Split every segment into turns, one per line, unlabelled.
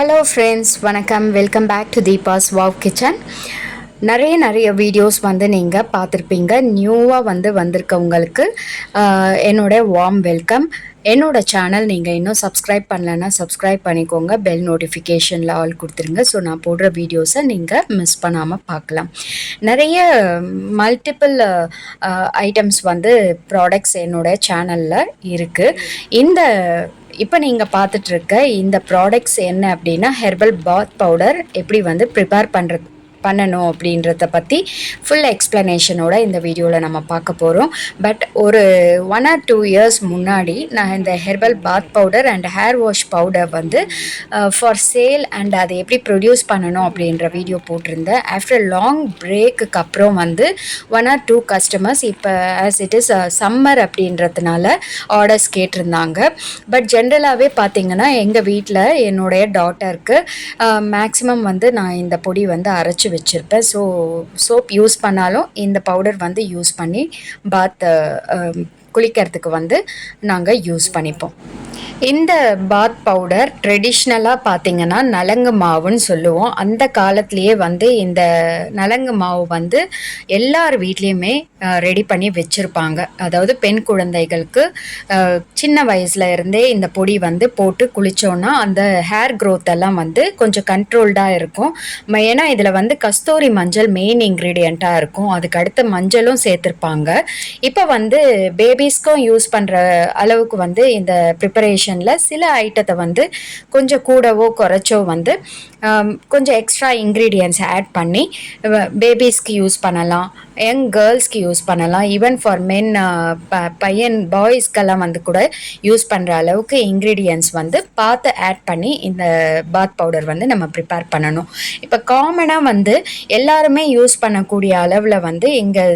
Hello friends வணக்கம். Welcome back to Deepa's wow kitchen நிறைய நிறைய வீடியோஸ் வந்து நீங்கள் பார்த்துருப்பீங்க. நியூவாக வந்து வந்திருக்கவங்களுக்கு ஆஹ், என்னோட வார்ம் வெல்கம் என்னோட சேனல் நீங்கள் இன்னும் சப்ஸ்கிரைப் பண்ணலன்னா சப்ஸ்கிரைப் பண்ணிக்கோங்க. பெல் நோட்டிஃபிகேஷனில் ஆல் கொடுத்துருங்க. ஸோ நான் போடுற வீடியோஸை நீங்கள் மிஸ் பண்ணாமல் பார்க்கலாம். நிறைய மல்டிபிள் ஐட்டம்ஸ் வந்து ப்ராடக்ட்ஸ் என்னோட சேனலில் இருக்குது இந்த இப்போ நீங்கள் பார்த்துட்ருக்க இந்த ப்ராடக்ட்ஸ் என்ன அப்படின்னா ஹெர்பல் பாத் பவுடர் எப்படி வந்து ப்ரிப்பேர் பண்ணுறது பண்ணணும் அப்படின்றத பற்றி ஃபுல் எக்ஸ்ப்ளனேஷனோட இந்த வீடியோவில் நம்ம பார்க்க போகிறோம் பட் ஒரு ஒன் ஆர் டூ இயர்ஸ் முன்னாடி நான் இந்த herbal bath powder and hair wash powder வந்து ஃபார் சேல் அண்ட் அதை எப்படி ப்ரொடியூஸ் பண்ணணும் அப்படின்ற வீடியோ போட்டிருந்தேன். ஆஃப்டர் லாங் பிரேக்குக்கு அப்புறம் வந்து ஒன் ஆர் டூ கஸ்டமர்ஸ் இப்போ ஆஸ் இட் இஸ் சம்மர் அப்படின்றதுனால ஆர்டர்ஸ் கேட்டிருந்தாங்க. பட் ஜென்ரலாகவே பார்த்தீங்கன்னா எங்கள் வீட்டில் என்னுடைய டாட்டருக்கு மேக்ஸிமம் uh, வந்து நான் இந்த பொடி வந்து அரைச்சி வச்சுருப்பேன். ஸோ சோப் யூஸ் பண்ணாலும் இந்த பவுடர் வந்து யூஸ் பண்ணி பாத் குளிக்கிறதுக்கு வந்து நாங்கள் யூஸ் பண்ணிப்போம். இந்த பாத் பவுடர் ட்ரெடிஷ்னலாக பார்த்தீங்கன்னா நலங்கு மாவுன்னு சொல்லுவோம். அந்த காலத்துலேயே வந்து இந்த நலங்கு மாவு வந்து எல்லார் வீட்லேயுமே ரெடி பண்ணி வச்சுருப்பாங்க. அதாவது பெண் குழந்தைகளுக்கு சின்ன வயசுல இருந்தே இந்த பொடி வந்து போட்டு குளித்தோன்னா அந்த ஹேர் க்ரோத் எல்லாம் வந்து கொஞ்சம் கண்ட்ரோல்டாக இருக்கும். ஏன்னா இதில் வந்து கஸ்தூரி மஞ்சள் மெயின் இன்க்ரீடியண்ட்டாக இருக்கும். அதுக்கு அடுத்து மஞ்சளும் சேர்த்துருப்பாங்க. இப்போ வந்து பேபிஸ்க்கும் யூஸ் பண்ணுற அளவுக்கு வந்து இந்த ப்ரிப்பரேஷனில் சில ஐட்டத்தை வந்து கொஞ்சம் கூடவோ குறைச்சோ வந்து கொஞ்சம் எக்ஸ்ட்ரா இன்க்ரீடியன்ஸ் ஆட் பண்ணி பேபிஸ்க்கு யூஸ் பண்ணலாம் யங் கேர்ள்ஸ்க்கு யூஸ் பண்ணலாம். ஈவன் ஃபார் மென் பையன் பாய்ஸ்க்கெல்லாம் வந்து கூட யூஸ் பண்ணுற அளவுக்கு இன்க்ரீடியன்ஸ் வந்து பார்த்து ஆட் பண்ணி இந்த பாத் பவுடர் வந்து நம்ம ப்ரிப்பேர் பண்ணணும். இப்போ காமனாக வந்து எல்லாருமே யூஸ் பண்ணக்கூடிய அளவில் வந்து இங்கே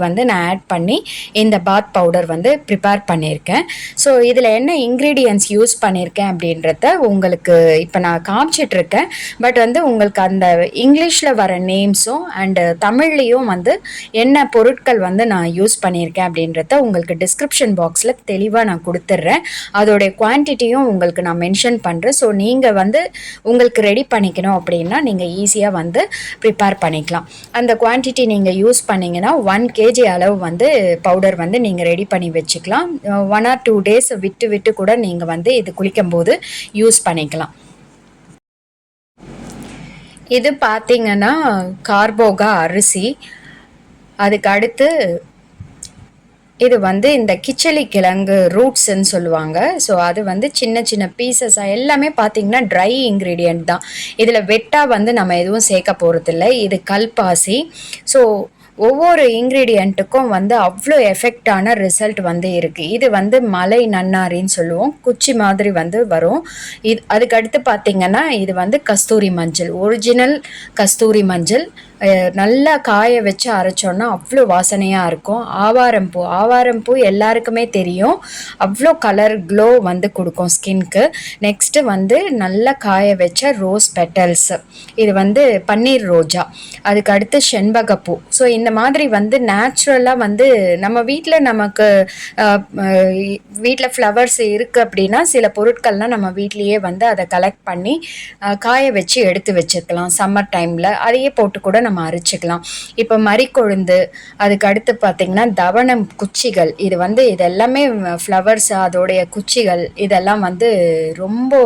வந்து நான் ஆட் பண்ணி இந்த பாத் பவுடர் வந்து ப்ரிப்பேர் பண்ணியிருக்கேன். ஸோ இதில் என்ன இன்க்ரீடியன்ஸ் யூஸ் பண்ணியிருக்கேன் அப்படின்றத உங்களுக்கு இப்போ நான் காமிச்சிட்ருக்கேன் பட் வந்து உங்களுக்கு அந்த இங்கிலீஷில் வர நேம்ஸும் அண்டு தமிழ்லேயும் வந்து என்ன பொருட்கள் வந்து நான் யூஸ் பண்ணியிருக்கேன் அப்படின்றத உங்களுக்கு டிஸ்கிரிப்ஷன் பாக்ஸில் தெளிவாக நான் கொடுத்துட்றேன். அதோடைய குவான்டிட்டியும் உங்களுக்கு நான் மென்ஷன் பண்ணுறேன் ஸோ நீங்கள் வந்து உங்களுக்கு ரெடி பண்ணிக்கணும் அப்படின்னா நீங்கள் ஈஸியாக வந்து ப்ரிப்பேர் பண்ணிக்கலாம். அந்த குவான்டிட்டி நீங்கள் யூஸ் பண்ணிங்கன்னா ஒன் கே கேஜி அளவு வந்து பவுடர் வந்து நீங்கள் ரெடி பண்ணி வச்சுக்கலாம். ஒன் ஆர் டூ டேஸ் விட்டு விட்டு கூட நீங்கள் வந்து இது குளிக்கும்போது யூஸ் பண்ணிக்கலாம். இது பார்த்தீங்கன்னா கார்போகா அரிசி. அதுக்கு அடுத்து இது வந்து இந்த கிச்சலி கிழங்கு ரூட்ஸ்ன்னு சொல்லுவாங்க. ஸோ அது வந்து சின்ன சின்ன பீசஸாக எல்லாமே பார்த்தீங்கன்னா ட்ரை இன்க்ரீடியண்ட் தான். இதில் வெட்டாக வந்து நம்ம எதுவும் சேர்க்க போகிறதில்ல இது கல்பாசி. ஸோ ஒவ்வொரு இன்க்ரீடியண்ட்டுக்கும் வந்து அவ்வளோ எஃபெக்டான ரிசல்ட் வந்து இருக்குது இது வந்து மலை நன்னாரின்னு சொல்லுவோம். குச்சி மாதிரி வந்து வரும். இது அதுக்கு அடுத்து இது வந்து கஸ்தூரி மஞ்சள். ஒரிஜினல் கஸ்தூரி மஞ்சள். நல்லா காய வச்சு அரைச்சோன்னா அவ்வளோ வாசனையாக இருக்கும். ஆவாரம்பூ ஆவாரம்பூ எல்லாருக்குமே தெரியும். அவ்வளோ கலர் க்ளோ வந்து கொடுக்கும் ஸ்கின்க்கு நெக்ஸ்ட்டு வந்து நல்லா காய வச்ச ரோஸ் பெட்டல்ஸ் இது வந்து பன்னீர் ரோஜா. அதுக்கு அடுத்து செண்பகப்பூ ஸோ இந்த மாதிரி வந்து நேச்சுரலாக வந்து நம்ம வீட்டில் நமக்கு வீட்டில் ஃப்ளவர்ஸ் இருக்குது அப்படின்னா சில பொருட்கள்லாம் நம்ம வீட்லேயே வந்து அதை கலெக்ட் பண்ணி காய வச்சு எடுத்து வச்சுக்கலாம். சம்மர் டைமில் அதையே போட்டு கூட நம்ம அரைச்சிக்கலாம். இப்போ மறிக்கொழுந்து அதுக்கு அடுத்து பார்த்திங்கன்னா தவணம் குச்சிகள். இது வந்து இது எல்லாமே ஃப்ளவர்ஸ் அதோடைய குச்சிகள். இதெல்லாம் வந்து ரொம்ப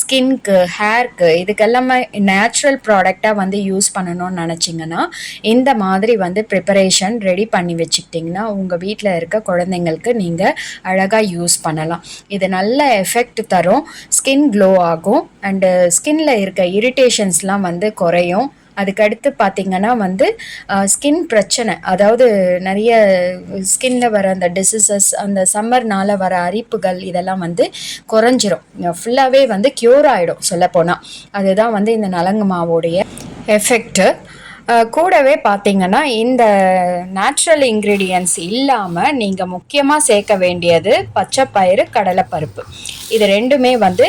ஸ்கின்க்கு ஹேர்க்கு இதுக்கெல்லாமே நேச்சுரல் ப்ராடக்டாக வந்து யூஸ் பண்ணணும்னு நினச்சிங்கன்னா இந்த மாதிரி வந்து ப்ரிப்பரேஷன் ரெடி பண்ணி வச்சுக்கிட்டிங்கன்னா உங்கள் வீட்டில் இருக்க குழந்தைங்களுக்கு நீங்கள் அழகாக யூஸ் பண்ணலாம். இது நல்ல எஃபெக்ட் தரும். ஸ்கின் க்ளோ ஆகும். அண்டு ஸ்கின்ல இருக்க இரிட்டேஷன்ஸ்லாம் வந்து குறையும். அதுக்கடுத்து பார்த்தீங்கன்னா வந்து ஸ்கின் பிரச்சனை. அதாவது நிறைய ஸ்கின்ல வர அந்த டிசீசஸ் அந்த சம்மர்னால வர அரிப்புகள் இதெல்லாம் வந்து குறைஞ்சிரும். ஃபுல்லாகவே வந்து க்யூர் ஆகிடும் சொல்லப்போனால் அதுதான் வந்து இந்த நலங்கு மாவோடைய எஃபெக்ட்டு கூடவே பார்த்தீங்கன்னா இந்த நேச்சுரல் இன்க்ரீடியன்ஸ் இல்லாமல் நீங்கள் முக்கியமாக சேர்க்க வேண்டியது பச்சைப்பயிறு கடலைப்பருப்பு. இது ரெண்டுமே வந்து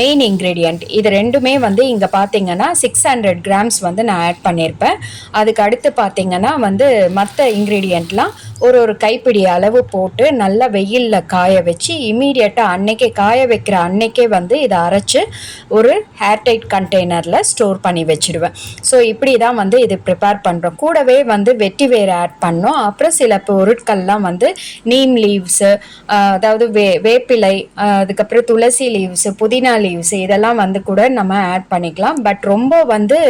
மெயின் இன்க்ரீடியண்ட் இது ரெண்டுமே வந்து இங்கே பார்த்தீங்கன்னா சிக்ஸ் ஹண்ட்ரட் கிராம்ஸ் வந்து நான் ஆட் பண்ணியிருப்பேன் அதுக்கு அடுத்து பார்த்தீங்கன்னா வந்து மற்ற இன்க்ரீடியண்ட்லாம் ஒரு ஒரு கைப்பிடி அளவு போட்டு நல்லா வெயிலில் காய வச்சு இமீடியட்டாக அன்னைக்கே காய வைக்கிற அன்னைக்கே வந்து இதை அரைச்சி ஒரு ஹேர்டைட் கண்டெய்னரில் ஸ்டோர் பண்ணி வச்சுடுவேன். ஸோ இப்படி தான் வந்து இது ப்ரிப்பேர் பண்ணுறோம் கூடவே வந்து வெட்டி வேர் ஆட் பண்ணோம். அப்புறம் சில பொருட்கள்லாம் வந்து நீம் லீவ்ஸு அதாவது வே வேப்பிலை அதுக்கப்புறம் துளசி லீவ்ஸு புதினா லீவ்ஸ் இதெல்லாம் வந்து கூட நம்ம ஆட் பண்ணிக்கலாம். பட் ரொம்ப வந்து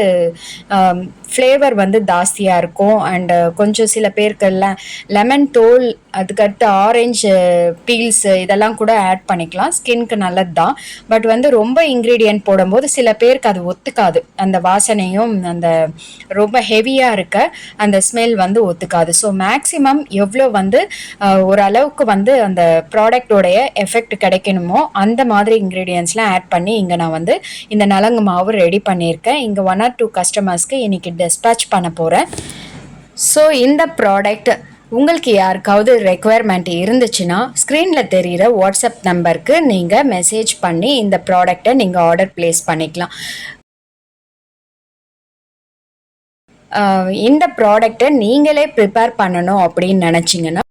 um, ஃப்ளேவர் வந்து ஜாஸ்தியாக இருக்கும். அண்டு கொஞ்சம் சில பேருக்கெல்லாம் லெமன் தோல் அதுக்கடுத்து ஆரஞ்சு பீல்ஸு இதெல்லாம் கூட ஆட் பண்ணிக்கலாம். ஸ்கின்க்கு நல்லது தான் பட் வந்து ரொம்ப இன்க்ரீடியன்ட் போடும்போது சில பேருக்கு அது ஒத்துக்காது. அந்த வாசனையும் அந்த ரொம்ப ஹெவியாக இருக்க அந்த ஸ்மெல் வந்து ஒத்துக்காது. ஸோ மேக்ஸிமம் எவ்வளோ வந்து ஓரளவுக்கு வந்து அந்த ப்ராடக்டோடைய எஃபெக்ட் கிடைக்கணுமோ அந்த மாதிரி இன்க்ரீடியன்ஸ்லாம் ஆட் பண்ணி இங்கே நான் வந்து இந்த நலங்கு மாவு ரெடி பண்ணியிருக்கேன். இங்கே ஒன் ஆர் டூ கஸ்டமர்ஸ்க்கு இன்றைக்கி டிஸ்பேச் பண்ண போகிறேன் ஸோ இந்த ப்ராடக்ட் உங்களுக்கு யாருக்காவது ரெக்குவயர்மெண்ட் இருந்துச்சுன்னா ஸ்க்ரீனில் தெரிகிற வாட்ஸ்அப் நம்பருக்கு நீங்கள் மெசேஜ் பண்ணி இந்த ப்ராடக்டை நீங்கள் ஆர்டர் ப்ளேஸ் பண்ணிக்கலாம். இந்த ப்ராடக்டை நீங்களே ப்ரிப்பேர் பண்ணணும் அப்படின்னு நினச்சிங்கன்னா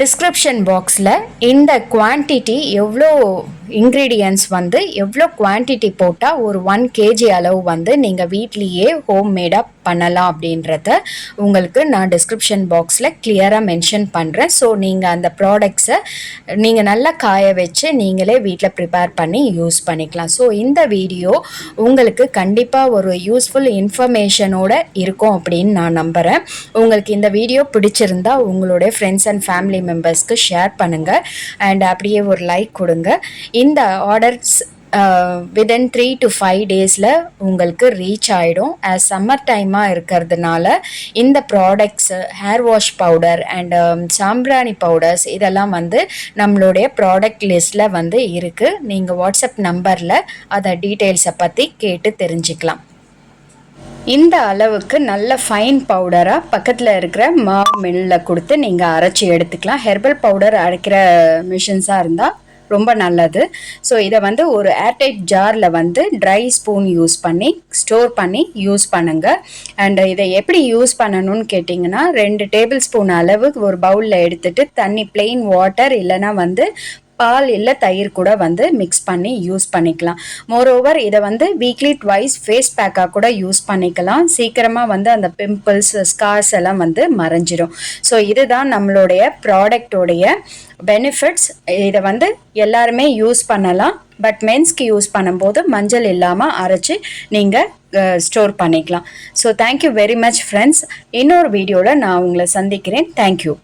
டிஸ்கிரிப்ஷன் பாக்ஸில் இந்த குவான்டிட்டி எவ்வளோ இன்க்ரீடியன்ஸ் வந்து எவ்வளோ குவான்டிட்டி போட்டால் ஒரு ஒன் கேஜி அளவு வந்து நீங்கள் வீட்லேயே ஹோம் மேடாக பண்ணலாம் அப்படின்றத உங்களுக்கு நான் டிஸ்கிரிப்ஷன் பாக்ஸில் கிளியராக மென்ஷன் பண்ணுறேன் ஸோ நீங்கள் அந்த ப்ராடக்ட்ஸை நீங்கள் நல்லா காய வச்சு நீங்களே வீட்டில் ப்ரிப்பேர் பண்ணி யூஸ் பண்ணிக்கலாம். ஸோ இந்த வீடியோ உங்களுக்கு கண்டிப்பாக ஒரு யூஸ்ஃபுல் இன்ஃபர்மேஷனோட இருக்கும் அப்படின்னு நான் நம்புகிறேன் உங்களுக்கு இந்த வீடியோ பிடிச்சிருந்தா உங்களுடைய ஃப்ரெண்ட்ஸ் அண்ட் ஃபேமிலி மெம்பர்ஸ்க்கு ஷேர் பண்ணுங்கள் அண்ட் அப்படியே ஒரு லைக் கொடுங்க. இந்த orders within three to five டேஸில் உங்களுக்கு ரீச் ஆகிடும் ஆஸ் சம்மர் டைமாக இருக்கிறதுனால இந்த products hair wash powder and சாம்பிராணி பவுடர்ஸ் இதெல்லாம் வந்து நம்மளுடைய ப்ராடக்ட் லிஸ்ட்டில் வந்து இருக்குது நீங்கள் வாட்ஸ்அப் நம்பரில் அதை டீட்டெயில்ஸை பற்றி கேட்டு தெரிஞ்சுக்கலாம். இந்த அளவுக்கு நல்ல ஃபைன் பவுடராக பக்கத்தில் இருக்கிற மாவு மில்லில் கொடுத்து நீங்கள் அரைச்சி எடுத்துக்கலாம். ஹெர்பல் பவுடர் அரைக்கிற மிஷின்ஸாக இருந்தால் ரொம்ப நல்லது. ஸோ இதை வந்து ஒரு ஏர்டைட் ஜாரில் வந்து ட்ரை ஸ்பூன் யூஸ் பண்ணி ஸ்டோர் பண்ணி யூஸ் பண்ணுங்கள் அண்ட் இதை எப்படி யூஸ் பண்ணணும்னு கேட்டிங்கன்னா ரெண்டு டேபிள் ஸ்பூன் அளவு ஒரு பவுலில் எடுத்துகிட்டு தண்ணி பிளெயின் வாட்டர் இல்லைனா வந்து பால் இல்லை தயிர் கூட வந்து மிக்ஸ் பண்ணி யூஸ் பண்ணிக்கலாம். மோரோவர் இதை வந்து வீக்லி ட்வைஸ் ஃபேஸ் பேக்காக கூட யூஸ் பண்ணிக்கலாம். சீக்கிரமாக வந்து அந்த பிம்பிள்ஸ் ஸ்கார்ஸ் எல்லாம் வந்து மறைஞ்சிடும் ஸோ இதுதான் நம்மளுடைய ப்ராடக்டோடைய பெனிஃபிட்ஸ் இதை வந்து எல்லாருமே யூஸ் பண்ணலாம். பட் மென்ஸ்க்கு யூஸ் பண்ணும்போது மஞ்சள் இல்லாமல் அரைச்சி நீங்கள் ஸ்டோர் பண்ணிக்கலாம். So thank you very much friends இன்னொரு வீடியோவில் நான் உங்களை சந்திக்கிறேன். தேங்க்யூ